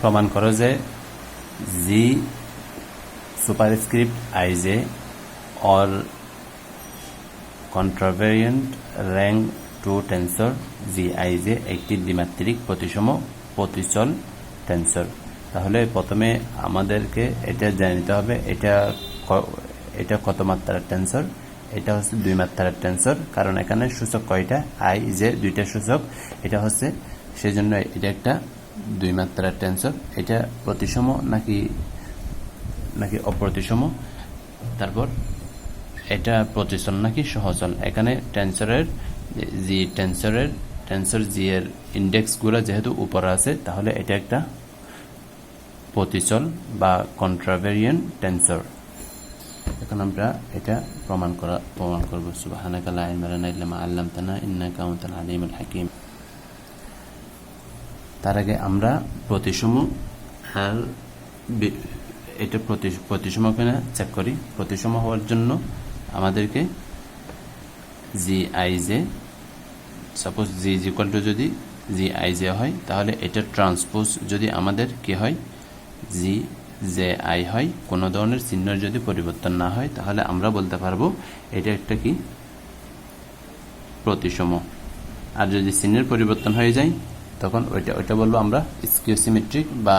প্রমাণ করো যে G superscript IJ or contravariant rank two tensor G I J একটি দ্বিমাত্রিক প্রতিসম প্রতিচল টেন্সর। তাহলে প্রথমে আমাদেরকে এটা জেনে নিতে হবে, এটা এটা কত মাত্রার টেন্সর? এটা হচ্ছে দুই মাত্রার টেন্সর, কারণ এখানে সূচক কয়টা? আই যে দুইটা সূচক, এটা হচ্ছে সেজন্য এটা একটা দুই মাত্রার টেন্সর এটা প্রতিসম নাকি নাকি অপ্রতিসম তারপর এটা প্রতিসম নাকি সহচল এখানে টেন্সরের জি টেন্সরের টেন্সর জি এর ইন্ডেক্সগুলো যেহেতু উপরে আছে, তাহলে এটা একটা প্রতিচল বা কন্ট্রাভেরিয়ান টেন্সর এখন আমরা এটা প্রমাণ করা, প্রমাণ করব। সুবহানাকা লা ইলমা লানা ইল্লা মা আল্লামতানা, ইন্নাকা আলিমুল হাকিম। তার আগে আমরা প্রতিসম আর এটা প্রতি, প্রতিসম কিনা চেক করি? প্রতিসম হওয়ার জন্য আমাদেরকে G I J suppose G is equal to যদি জি আই জে হয়, তাহলে এটা ট্রান্সপোজ যদি আমাদের কি হয়? জি জে আই হয়, কোনো ধরনের চিহ্নের যদি পরিবর্তন না হয়, তাহলে আমরা বলতে পারব এটা একটা কি? প্রতিসম। আর যদি চিহ্নের পরিবর্তন হয়ে যায় তখন ওইটা ওইটা বলব আমরা স্কিওসিমেট্রিক বা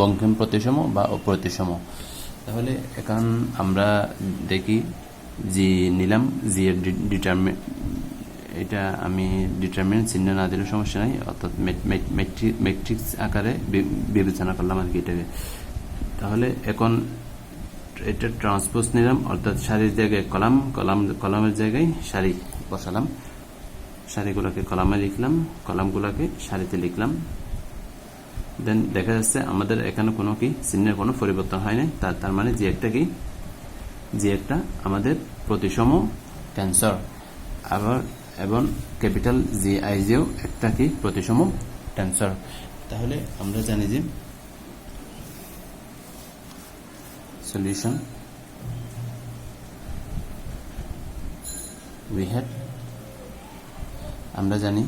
বঙ্কিম প্রতিসম বা অপ্রতিসম। তাহলে এখন আমরা দেখি জি নিলাম, জি এর ডিটারমিন এটা আমি ডিটারমিনেন্ট চিহ্ন না দিলে সমস্যা নাই, অর্থাৎ ম্যাট্রিক্স আকারে বিবেচনা করলাম আর কি এটাকে। তাহলে এখন এটা ট্রান্সপোজ নিলাম, অর্থাৎ সারির জায়গায় কলাম কলাম কলামের জায়গায় সারি বসালাম। সারিগুলোকে কলামে লিখলাম, কলামগুলোকে সারিতে লিখলাম। দেন দেখা যাচ্ছে আমাদের এখানে কোনো কি চিহ্নের কোনো পরিবর্তন হয় নাই। তার তার মানে যে একটা কি, যে একটা আমাদের প্রতিসম টেন্সর আবার এবং ক্যাপিটাল জি আইজেও একটা কি প্রতিসম টেন্সর তাহলে আমরা জানি যে সলিউশন we had আমরা জানি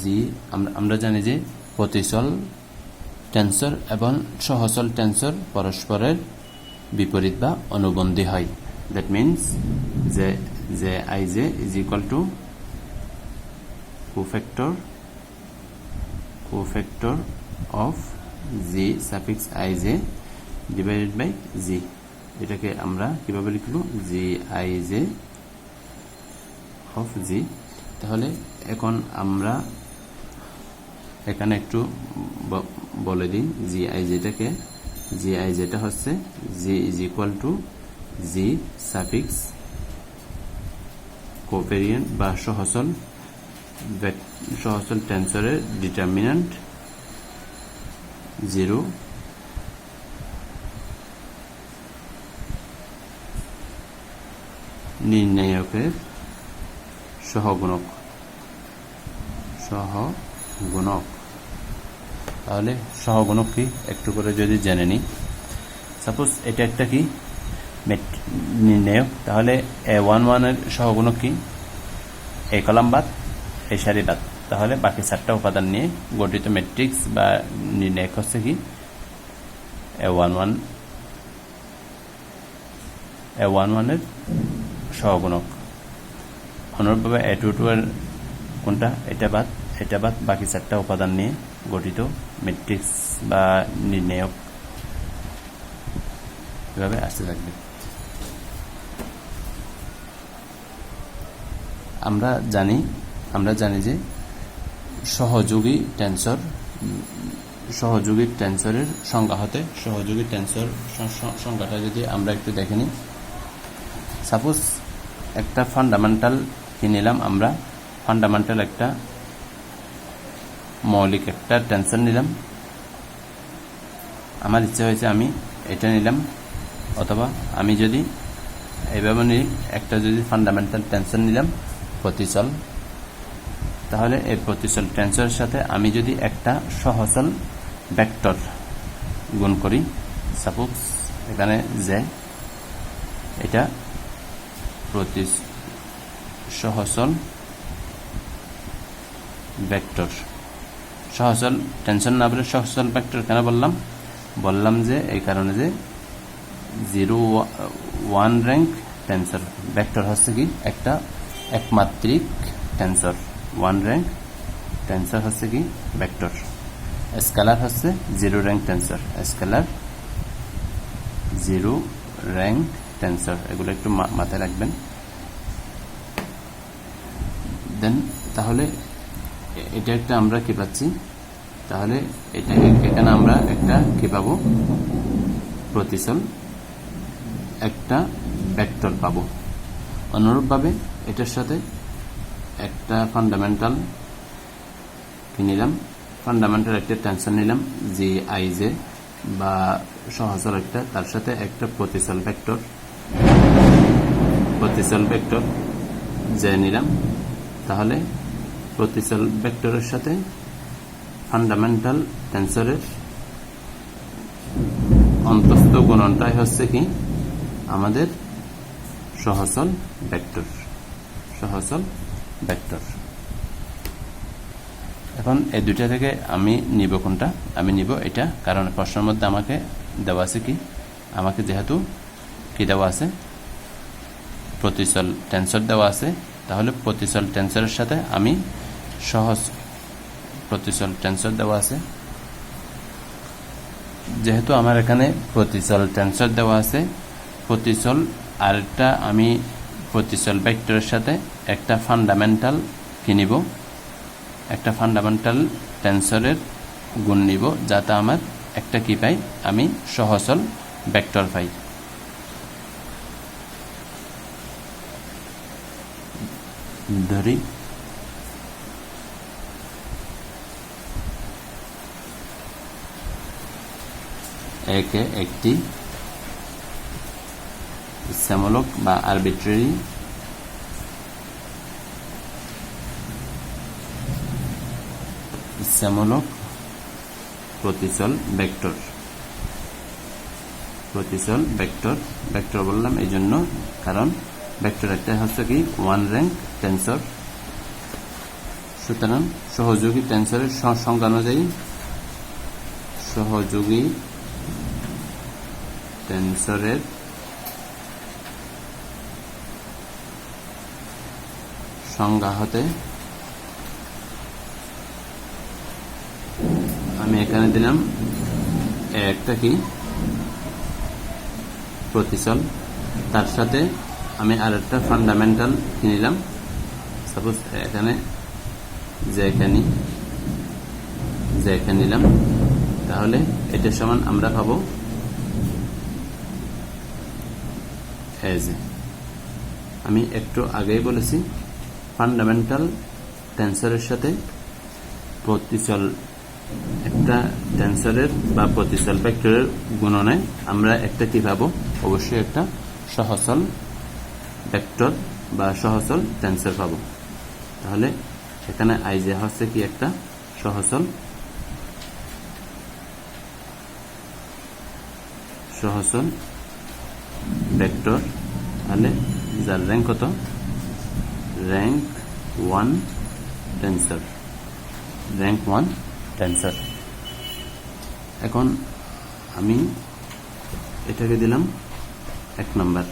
জি আমরা জানি যে প্রতিচল টেন্সর এবং সহচল টেন্সর পরস্পরের বিপরীত বা অনুবন্ধী হয়। দ্যাট মিনস যে যে I J is equal to cofactor cofactor of G suffix I J divided by G এটাকে আমরা কীভাবে লিখব? G I J of G, তাহলে এখন আমরা এখানে একটু বলে দিই জি আই জেটাকে জি আই জেটা হচ্ছে G is equal to G suffix covariant বা সহচল ভেক- সহচল টেন্সরের ডিটারমিন্যান্ট জিরো নির্ণায়কের সহগুণক। সহগুণক। তাহলে সহগুণক কি? একটু করে যদি জেনে নিই। সাপোজ এটা একটা কি? নির্ণায়ক তাহলে এ ওয়ান ওয়ানের সহগুণক কি? এ কলাম বাদ এই সারি বাদ। তাহলে বাকি চারটা উপাদান নিয়ে গঠিত ম্যাট্রিক্স বা নির্ণায়ক হচ্ছে কি? A one one A one ওয়ানের সহগুণক। অনুরূপভাবে এ টু কোনটা? এটা বাদ এটা বাদ, বাকি চারটা উপাদান নিয়ে গঠিত ম্যাট্রিক্স বা নির্ণায়ক এভাবে আসতে থাকবে। আমরা জানি আমরা জানি যে সহযোগী টেন্সর সহযোগী টেন্সরের সংজ্ঞা হতে, সহযোগী টেন্সর সংজ্ঞাটা যদি আমরা একটু দেখে নিই। সাপোজ একটা ফান্ডামেন্টাল কি নিলাম আমরা? ফান্ডামেন্টাল একটা, মৌলিক একটা টেনশন নিলাম। আমার ইচ্ছা হয়েছে আমি এটা নিলাম, অথবা আমি যদি এইভাবে নিই, একটা যদি ফান্ডামেন্টাল টেনশন নিলাম, প্রতিচল। তাহলে এই প্রতিচল টেন্সরের সাথে আমি যদি একটা সহচল ভেক্টর গুণ করি সাপোজ এখানে যে এটা প্রতি সহচল ভেক্টর সহচল টেনশন না বলে সহচল ভেক্টর কেন বললাম? বললাম যে, এই কারণে যে zero one rank tensor vector হচ্ছে কি? একটা একমাত্রিক টেন্সর ওয়ান র্যাঙ্ক টেন্সর হচ্ছে কি? ভেক্টর স্কেলার হচ্ছে zero rank tensor scalar zero rank tensor এগুলো একটু মাথায় রাখবেন। দেন, তাহলে এটা একটা আমরা কি পাচ্ছি? তাহলে এটা এখানে আমরা একটা কি পাবো? প্রতিসল একটা ভেক্টর পাবো। অনুরূপভাবে এটার সাথে একটা ফান্ডামেন্টাল কি নিলাম? ফান্ডামেন্টাল একটা টেনশন নিলাম জি আই জে বা সহজল একটা, তার সাথে একটা প্রতিসল ভেক্টর প্রতিসল ভেক্টর যে নিলাম। তাহলে প্রতিসল ভেক্টরের সাথে ফান্ডামেন্টাল টেন্সরের অন্তস্থ গুণনটাই হচ্ছে কি? আমাদের সহচল ভেক্টর সহচল ভেক্টর। এখন এই দুইটা থেকে আমি নিব কোনটা? আমি নিব এটা, কারণ প্রশ্নের মধ্যে আমাকে দেওয়া আছে কি? আমাকে যেহেতু কি দেওয়া আছে? প্রতিচল টেন্সর দেওয়া আছে। তাহলে প্রতিচল টেন্সরের সাথে আমি সহজ প্রতিচল টেন্সর দেওয়া আছে। যেহেতু আমার এখানে প্রতিচল টেন্সর দেওয়া আছে প্রতিচল আরেকটা আমি প্রতিচল ভেক্টরের সাথে একটা ফান্ডামেন্টাল কিনিব একটা ফান্ডামেন্টাল টেন্সরের গুণ নিব, যাতে আমার একটা কি পাই? আমি সহচল ভেক্টর পাই। ধরি একে একটি ইচ্ছামূলক বা আরবিট্রারি ইচ্ছামূলক প্রতিচল ভেক্টর প্রতিচল ভেক্টর ভেক্টর বললাম এই জন্য কারণ ভেক্টর একটা হচ্ছে কি ওয়ান র্যাঙ্ক টেন্সর সুতরাং সহযোগী টেন্সরের সংজ্ঞা অনুযায়ী সহযোগী টেন্সরের সংজ্ঞা হতে আমি এখানে দিলাম একটা কি, প্রতিচল। তার সাথে আমি আর একটা ফান্ডামেন্টাল কি নিলাম সাপোজ এখানে এখানে যে এখানে নিলাম। তাহলে এটার সমান আমরা পাবো আমি একটু আগেই বলেছি ফান্ডামেন্টাল টেন্সরের সাথে প্রতিচল, একটা টেন্সরের বা প্রতিচল ভেক্টরের গুণনে আমরা একটা কি পাবো? অবশ্যই একটা সহচল ভেক্টর বা সহচল টেন্সর পাবো। তাহলে এখানে আইজে হচ্ছে কি একটা সহচল সহচল ভেক্টর তাহলে যার র্যাঙ্ক কত? Rank one tensor rank one tensor এখন আমি এটাকে দিলাম এক নাম্বার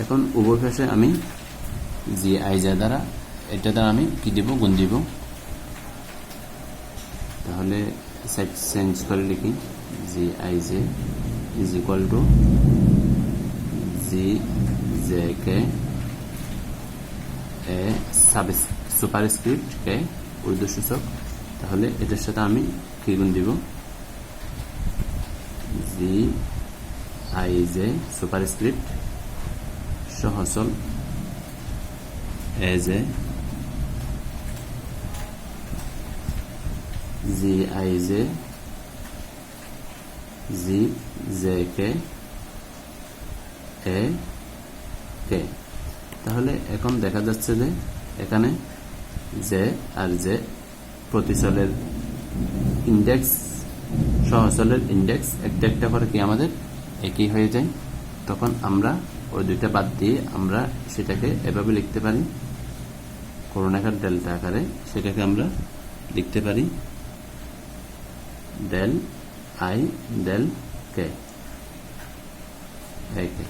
এখন উভয় পাশে আমি জি আইজা দ্বারা, এটা দ্বারা আমি কি দিব? গুণ দিব। তাহলে সাইড চেঞ্জ করে লিখি। G, I, J is equal to G, J, K, A, sub superscript K ঊর্ধ্বসূচক তাহলে এটার সাথে আমি কি গুণ দিব? G, I, J superscript সহচল A J I G J K A K তাহলে এখন দেখা যাচ্ছে যে এখানে জে আর জে প্রতিচলের ইন্ডেক্স সহচলের ইন্ডেক্স একটা একটা করে কি আমাদের একই হয়ে যায়। তখন আমরা ওই দুইটা বাদ দিয়ে আমরা সেটাকে এভাবে লিখতে পারি। করোনাকার ডেল্টা আকারে সেটাকে আমরা লিখতে পারি। Del I, del K. K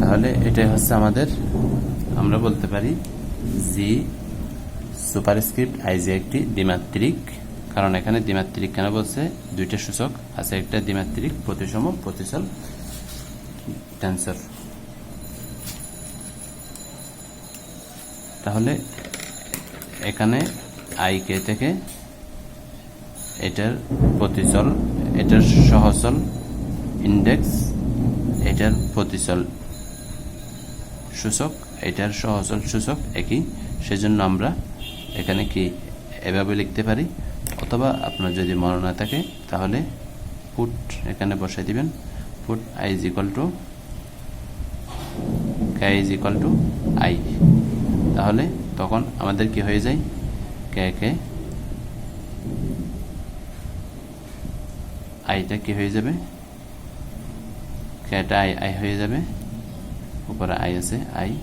তাহলে এটাই হচ্ছে আমাদের, আমরা বলতে পারি জি সুপারস্ক্রিপ্ট আইজি একটি দ্বিমাত্রিক, কারণ এখানে দ্বিমাত্রিক কেন বলছে? দুইটা সূচক আছে, একটা দ্বিমাত্রিক প্রতিসম প্রতিচল টেন্সর তাহলে এখানে আই কে থেকে এটার প্রতিচল এটার সহচল ইন্ডেক্স এটার প্রতিচল সূচক এটার সহচল সূচক একই, সেজন্য আমরা এখানে কি এভাবে লিখতে পারি? অথবা আপনার যদি মনে না থাকে, তাহলে ফুট এখানে বসাই দিবেন। Foot I is equal to K is equal to I তাহলে তখন আমাদের কি হয়ে যায়? কে কে আইটা কি হয়ে যাবে? কেটা আই আই হয়ে যাবে। উপরে আই আছে আই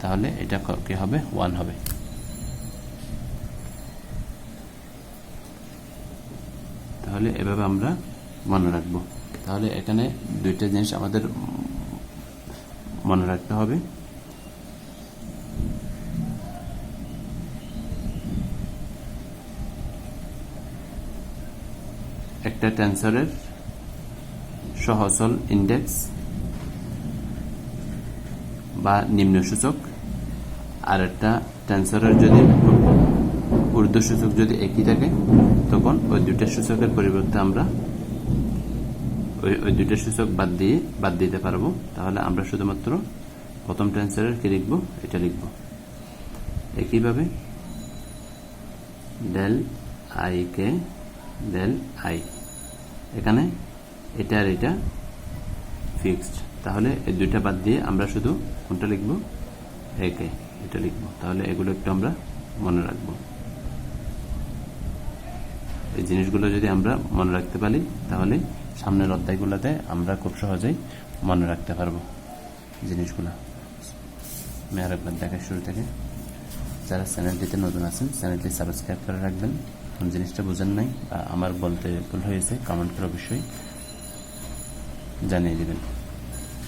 তাহলে এটা ক- হবে? ওয়ান হবে। তাহলে এভাবে আমরা মনে রাখব। তাহলে এখানে দুইটা জিনিস আমাদের মনে রাখতে হবে। একটা টেন্সরের সহচল ইন্ডেক্স বা নিম্ন সূচক আর একটা ট্যান্সারের যদি ঊর্ধ্ব সূচক যদি একই থাকে, তখন ওই দুইটা সূচকের পরিবর্তে আমরা ওই ওই দুইটা সূচক বাদ দিয়ে, বাদ দিতে পারব। তাহলে আমরা শুধুমাত্র প্রথম ট্যান্সারের কি লিখব? এটা লিখব। একইভাবে del I K del I এখানে এটা আর এটা ফিক্সড তাহলে এই দুইটা বাদ দিয়ে আমরা শুধু কোনটা লিখব? একে, এটা লিখব। তাহলে এগুলো একটু আমরা মনে রাখব। এই জিনিসগুলো যদি আমরা মনে রাখতে পারি, তাহলে সামনের অধ্যায়গুলোতে আমরা খুব সহজেই মনে রাখতে পারব জিনিসগুলো। আমি আর একবার দেখার শুরু থেকে। যারা চ্যানেলটিতে নতুন আছেন, চ্যানেলটি সাবস্ক্রাইব করে রাখবেন। কোন জিনিসটা বোঝেন নাই বা আমার বলতে ভুল হয়েছে কমেন্ট করে অবশ্যই জানিয়ে দেবেন।